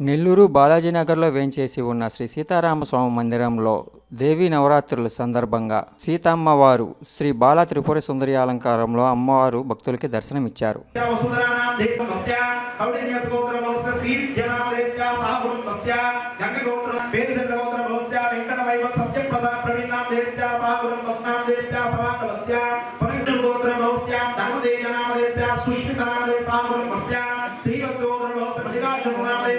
నెల్లూరు బాలాజీనగర్లో వేంచేసి ఉన్న శ్రీ సీతారామస్వామి మందిరంలో దేవీ నవరాత్రుల సందర్భంగా సీతమ్మవారు శ్రీ బాల త్రిపుర సుందరి అలంకారంలో అమ్మవారు భక్తులకి దర్శనమిచ్చారు. వసుంధరానాం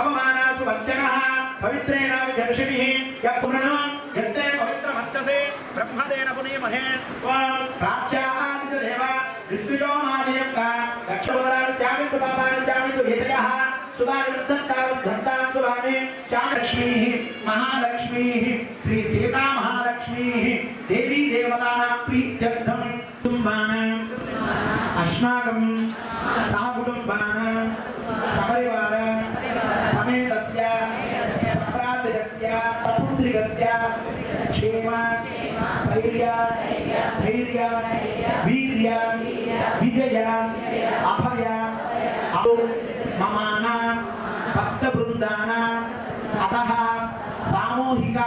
पवमानासु वञ्चनः पवित्रेणाभिजर्षिभिः यः पुनः यत्ते पवित्रमत्तसे ब्रह्मदेन पुनीमहे प्राच्यादिदेव ऋत्विजो माजयन्त दक्षोदरास्यामि तु पापानस्यामि तु भेदयः लक्ष्मीः महालक्ष्मीः श्रीसीता महालक्ष्मीः देवी देवतानां प्रीत्यर्थं अस्माकं सहकुटुम्बानां सपरिवार సప్రాతిగస్య సపుత్రికస్య క్షేమ ధైర్య ధైర్య వీర్య విజయ అభయ అభో మమాన భక్త బృందాన అతః సామూహిక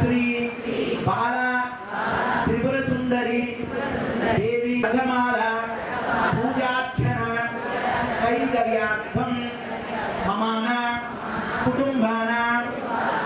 శ్రీ బాల త్రిపుర సుందరి దేవి రథమాల పూజార్చన